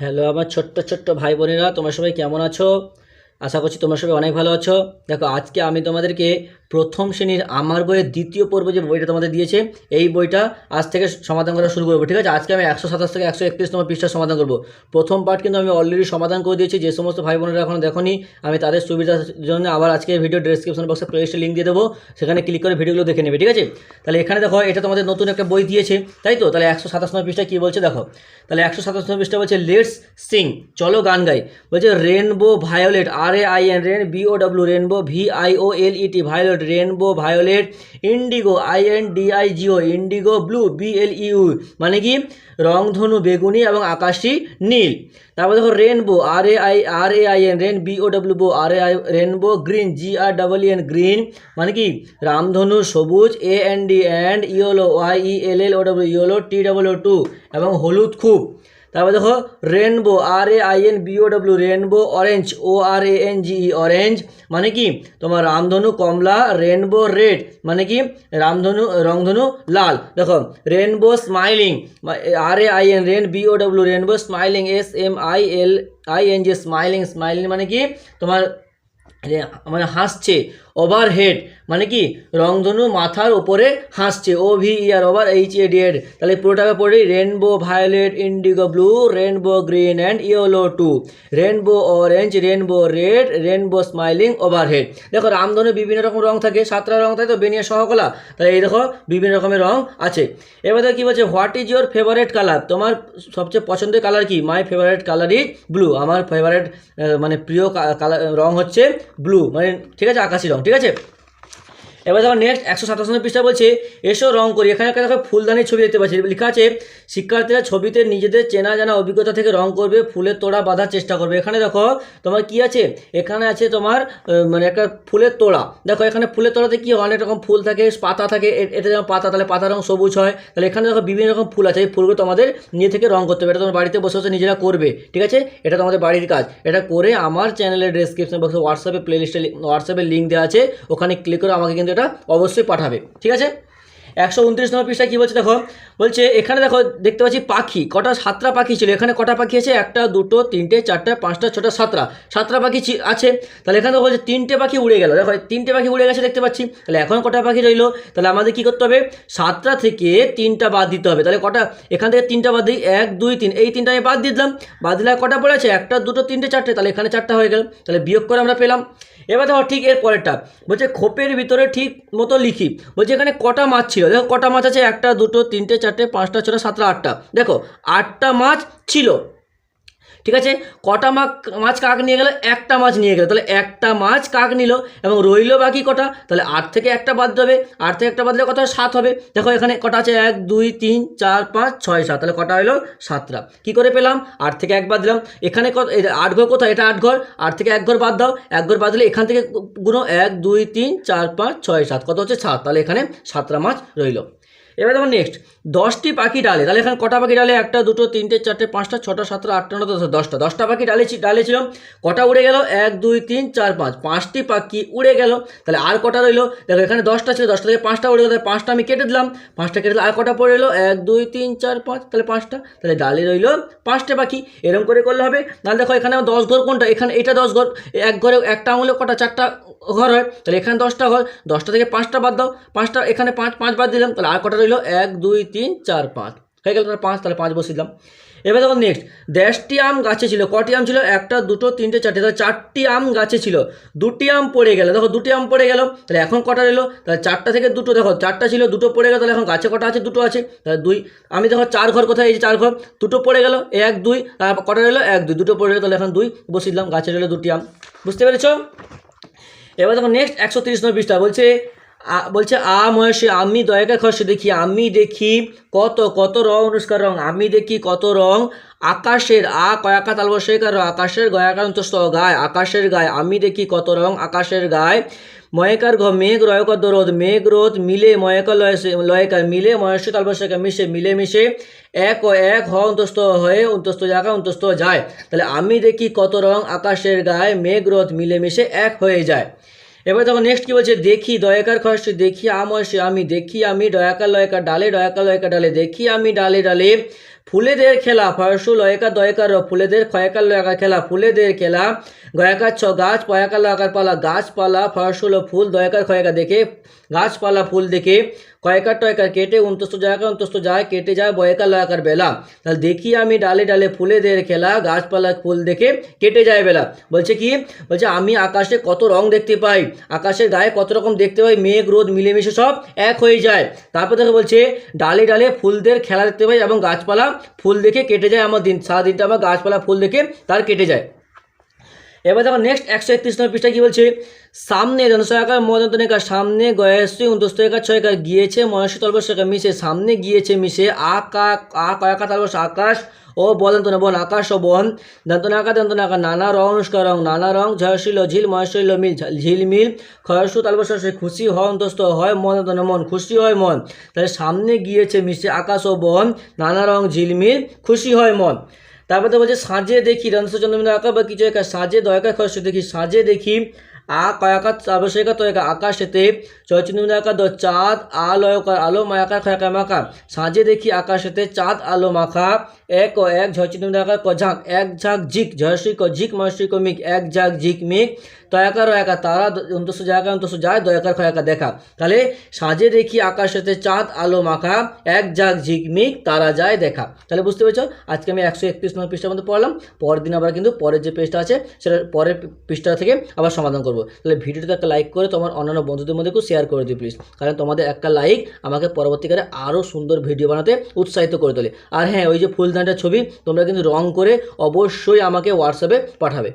Hello আমার ছোট্ট ছোট্ট ভাই বোনেরা, তোমরা সবাই কেমন আছো? আশা করছি তোমরা সবাই অনেক ভালো আছো। দেখো, আজকে আমি তোমাদেরকে প্রথম শ্রেণির আমার বইয়ের দ্বিতীয় পর্ব যে বইটা তোমাদের দিয়েছে, এই বইটা আজ থেকে সমাধান করা শুরু করব, ঠিক আছে? আজকে আমি একশো সাতাশ থেকে একশো একত্রিশ নম্বর পৃষ্ঠার সমাধান করব। প্রথম পার্ট কিন্তু আমি অলরেডি সমাধান করে দিয়েছি, যে সমস্ত ভাই বোনেরা এখন দেখোনি, আমি তাদের সুবিধার জন্য আবার আজকে ভিডিও ডেসক্রিপশন বক্সে প্লেলিস্টে লিঙ্ক দিয়ে দেবো, সেখানে ক্লিক করে ভিডিওগুলো দেখে নেবে, ঠিক আছে? তাহলে এখানে দেখো, এটা তোমাদের নতুন একটা বই দিয়েছে, তাই তো? তাহলে একশো সাতাশ নম্বর পৃষ্ঠা কী বলছে দেখো? তাহলে একশো সাতাশ নম্বর পৃষ্ঠা বলছে লেটস সিং চলো গান গাই। বলছে rainbow violet R A I N rain B O W rainbow V I O L E T violet rainbow violet indigo I N D I G O indigo blue B L U মানে কি? রংধনু বেগুনি এবং আকাশি নীল। তারপর দেখো rainbow R A I R A I N rain B O W bow R A I rainbow green G R double N green মানে কি? রামধনু সবুজ A N D and yellow Y E L L O W yellow T double O too এবং হলুদ খুব। তারপর দেখো rainbow R A I N B O W rainbow orange O R A N G E orange মানে কি? তোমার রামধনু, কমলা rainbow red মানে কি? রামধনু, রংধনু, লাল। দেখো rainbow smiling R A I N rain B O W rainbow smiling S M I L I N G smiling smiling মানে কি? তোমার মানে হাসছে। ওভারহেড মানে কি? রংধনু মাথার উপরে হাসছে। O V E R over H A dead তাহলে পুরোটাকে পড়ি rainbow violet indigo blue rainbow green and yellow too rainbow orange rainbow red rainbow smiling over head দেখো রামধনু বিভিন্ন রকম রং থাকে। সাতটা রং থাকে তো? বেনিয়া সহকলা। তাহলে এই দেখো, বিভিন্ন রকমের রং আছে। এবার দেখো কী বলছে what is your favourite colour তোমার সবচেয়ে পছন্দের কালার কি? My favourite colour is blue আমার ফেভারেট মানে প্রিয় কালার রং হচ্ছে ব্লু মানে ঠিক আছে, আকাশি রং। ঠিক আছে? এবার দেখো নেক্সট একশো সাতাশ পৃষ্ঠা বলছে, এসো রং করি। এখানে একটা দেখো ফুলদানির ছবি দেখতে পাচ্ছি। লেখা আছে শিক্ষার্থীরা ছবিতে নিজেদের চেনা জানা অভিজ্ঞতা থেকে রং করবে, ফুলের তোড়া বাঁধার চেষ্টা করবে। এখানে দেখো, তোমার কি আছে? এখানে আছে তোমার মানে একটা ফুলের তোড়া। দেখো, এখানে ফুলের তোড়াতে কি? অনেক রকম ফুল থাকে, পাতা থাকে এটা যেমন পাতা, তাহলে পাতা রং সবুজ হয়। তাহলে এখানে দেখো বিভিন্ন রকম ফুল আছে, এই ফুলগুলো তোমাদের নিজে থেকে রং করতে হবে। এটা তোমার বাড়িতে বসে বসে নিজেরা করবে, ঠিক আছে? এটা তোমাদের বাড়ির কাজ। এটা করে আমার চ্যানেলের ডেসক্রিপশন বক্সে হোয়াটসঅ্যাপে প্লেলিস্টে হোয়াটসঅ্যাপের লিঙ্ক দেওয়া আছে। ওখানে ক্লিক করে আমাকে কিন্তু এটা অবশ্যই পাঠাবে, ঠিক আছে? একশো উনত্রিশ নম্বর পৃষ্ঠা কী বলছে দেখো? বলছে, এখানে দেখো, দেখতে পাচ্ছি পাখি। কটা সাতটা পাখি ছিল? এখানে কটা পাখি আছে? একটা, দুটো, তিনটে, চারটে, পাঁচটা, ছটা, সাতটা। সাতটা পাখি আছে। তাহলে এখানে দেখো বলছে, তিনটে পাখি উড়ে গেল। দেখো তিনটে পাখি উড়ে গেছে, দেখতে পাচ্ছি। তাহলে এখন কটা পাখি রইল? তাহলে আমাদের কী করতে হবে? সাতটা থেকে তিনটা বাদ দিতে হবে। তাহলে কটা, এখান থেকে তিনটা বাদ দিই। এক, দুই, তিন। এই তিনটা আমি বাদ দিলাম। বাদ দিলে কটা পড়ে আছে? একটা, দুটো, তিনটে, চারটে। তাহলে এখানে চারটা হয়ে গেল। তাহলে বিয়োগ করে আমরা পেলাম। এবার দেখো ঠিক এর পরেরটা। বলছে খোপের ভিতরে ঠিক মতো লিখি। বলছে এখানে কটা মাছ ছিল? দেখো কটা মাছ আছে, একটা, দুটো, তিনটে, চারটে, পাঁচটা, ছটা, সাতটা, আটটা। দেখো, আটটা মাছ ছিল। ঠিক আছে? কটা মাছ মাছ কাক নিয়ে গেল? একটা মাছ নিয়ে গেল। তাহলে একটা মাছ কাক নিল এবং রইল বাকি কটা? তাহলে আট থেকে একটা বাদ দেবে। আট থেকে একটা বাদলে কত সাত হবে। দেখো এখানে কটা আছে? এক, দুই, তিন, চার, পাঁচ, ছয়, সাত। তাহলে কটা হলো? সাতটা। কী করে পেলাম? আট থেকে এক বাদ দিলাম। এখানে আট ঘর কোথায়? এটা আট ঘর। আট থেকে এক ঘর বাদ দাও। এক ঘর বাদ দিলে এখান থেকে গুনো এক, দুই, তিন, চার, পাঁচ, ছয়, সাত। কত হচ্ছে? সাত। তাহলে এখানে সাতটা মাছ রইল। এবার দেখো নেক্সট দশটি পাখি ডালে, তাহলে এখানে কটা পাখি ডালে? একটা, দুটো, তিনটে, চারটে, পাঁচটা, ছটা, সাতটা, আটটা নটা দশটা দশটা। দশটা পাখি ডালে ডালে ছিল কটা উড়ে গেল? এক, দুই, তিন, চার, পাঁচ। পাঁচটি পাখি উড়ে গেল। তাহলে আর কটা রইল? দেখো এখানে দশটা ছিল, দশটা থেকে পাঁচটা উড়ে গেল, তাহলে পাঁচটা আমি কেটে দিলাম। পাঁচটা কেটে দিলাম আর কটা পড়ে এলো এক, দুই, তিন, চার, পাঁচ। তাহলে পাঁচটা। তাহলে ডালে রইল পাঁচটা পাখি। এরকম করে করলে হবে। নাহলে দেখো এখানে দশ ঘর কোনটা? এখানে এটা দশ ঘর। এক ঘরে একটা আঙুলে কটা? চারটা ঘর হয়, তাহলে এখানে দশটা ঘর, দশটা থেকে পাঁচটা বাদ দাও, পাঁচটা, এখানে পাঁচ পাঁচ বাদ দিলাম, তাহলে আর কটা রইল? এক, দুই, তিন, চার, পাঁচ। হয়ে গেল তাহলে পাঁচ তাহলে পাঁচ বসিয়ে দিলাম। এবার দেখো নেক্সট দেশটি আম গাছে ছিল, কটি আম ছিল? একটা, দুটো, তিনটে, চারটে, তাহলে চারটি আম গাছে ছিল, দুটি আম পড়ে গেল। দেখো, দুটি আম পড়ে গেল, তাহলে এখন কটা রইল? তাহলে চারটা থেকে দুটো, দেখো, চারটা ছিল, দুটো পড়ে গেল, তাহলে এখন গাছে কটা আছে? দুটো আছে। তাহলে দুই, আমি দেখো চার ঘর কোথায়? এই চার ঘর, দুটো পড়ে গেল, এক, দুই কটা রইল? এক, দুই, দুটো পড়ে গেলো, তাহলে এখন দুই বসিয়ে দিলাম, গাছে রইল দুটি আম। বুঝতে পেরেছ? এবার দেখো নেক্সট একশো তিরিশ নয় পৃষ্ঠা বলছে বলছে, আ মহেশে, আমি দয়াকে খসে দেখি, আমি দেখি কত কত রং অনুষ্কার রং, আমি দেখি কত রং আকাশের, আ কয়াকা তালব সে কার আকাশের গয়াকার অন্তস্থ, গায়, আকাশের গায়, আমি দেখি কত রং আকাশের গায়ে ময়কার ঘ মেঘ রয়কর রোদ মেঘ রোদ মিলে ময়কার লয়সে লয়কার মিলে মহেশ তালবসেকা মিশে, মিলে মিশে এক ও এক হ অন্তস্থ হয়ে অন্তস্থ জায়গা, অন্তস্থ যায়। তাহলে আমি দেখি কত রং আকাশের গায়ে মেঘ রোদ মিলেমিশে এক হয়ে যায়। এবার তখন নেক্সট কি বলছে? দেখি দয়াকার খসে, দেখি আমসে, আমি দেখি আমি দয়াকার লয়কার ডালে, দয়াকার লয়কার ডালে, দেখি আমি ডালে ডালে ফুলেদের খেলা ফয়সু লয়কার দয়কার, ফুলেদের ক্ষয়কার লয়কার খেলা, ফুলেদের খেলা, গয়াকার ছ গাছ পয়াকার লয়কার পালা, গাছপালা ফয়সুল ফুল, দয়কার, ক্ষয়কার দেখে, গাছপালা, ফুল দেখে কয়েকার টয়কার কেটে অন্তস্থ জায়গা অন্তস্থ যায়, কেটে যায় বয়কার লয়াকার বেলা। তাহলে দেখি আমি ডালে ডালে ফুলেদের খেলা, গাছপালা, ফুল দেখে কেটে যায় বেলা। বলছে কি? বলছে, আমি আকাশে কত রং দেখতে পাই, আকাশের গায়ে কত রকম দেখতে পাই, মেঘ, রোদ, মিলেমিশে সব এক হয়ে যায়। তারপর দেখে বলছে, ডালে ডালে ফুলদের খেলা দেখতে পাই এবং গাছপালা ফুল দেখে কেটে যায় আমার দিন সারাদিনটা আমার গাছপালা ফুল দেখে তার কেটে যায়। এবার দেখো নেক্সট একশো একত্রিশ নম্বর পৃষ্ঠা কী বলছে? সামনে জনসহায়কার মদন্তনিকা সামনে গয়াশ্রী উন্তস্তয়কার ছয়কার গিয়েছে মনস্য তলবস্যকার মিশে, সামনে গিয়েছে মিশে আকা আ কয়াকা তালবস, আকাশ ও বদন্তনা বন আকাশ ও বন দন্তনাকা দন্তনাকা নানা রং অনুষ্কার রং, নানা রং ঝয়শীল ঝিল ময়শীল মিল ঝিলমিল ক্ষয়সু তালবস, সে খুশি হয় অন্তস্থ হয় মন মন, খুশি হয় মন। তাহলে সামনে গিয়েছে মিশে, আকাশ ও বন, নানা রং ঝিলমিল খুশি হয় মন। তারপরে তো বলছে সাঁজে দেখি মিলে আঁকা বা কিছু একা সাঁজে দয়কা খরচ দেখি, সাঁজে দেখি, আ কয়াকা আবশ্যিকত একা আকাশেতে চৈতন্য আঁকা, দ, চাঁদ আলয়কার আলো মায়াকা খয়াকা মাখা সাঁজে দেখি, আকাশেতে, চাঁদ, আলো মাখা এক ও এক ঝচিন্য আঁকা, ক, ঝাঁক, এক, ঝাঁক, ঝিক ঝয়শ্রী ক, ঝিক ময়শ্রী ক, মিক, এক, ঝাঁক, ঝিক, মিক। তয়াকার একা, তারা অন্তস্ত জায়গা, অন্তস্ত যায়, দয়াকার খয়াকা দেখা। তাহলে সাজে দেখি আকাশেতে চাঁদ, আলো মাখা, এক ঝাঁক ঝিকমিক, তারা যায় দেখা। তাহলে বুঝতে পেরেছ? আজকে আমি একশো একত্রিশ নম্বর পৃষ্ঠার মধ্যে পড়লাম। পরের দিন আবার কিন্তু পরের যে পেজটা আছে, সেটা পরের পৃষ্ঠা থেকে আবার সমাধান করব। তাহলে ভিডিওটাতে একটা লাইক করে তোমার অন্যান্য বন্ধুদের মধ্যে একটু শেয়ার করে দিও প্লিজ কারণ তোমাদের একটা লাইক আমাকে পরবর্তীকালে আরও সুন্দর ভিডিও বানাতে উৎসাহিত করে তোলে। আর হ্যাঁ ওই যে ফুলদানটার ছবি, তোমরা কিন্তু রং করে অবশ্যই আমাকে হোয়াটসঅ্যাপে পাঠাবে।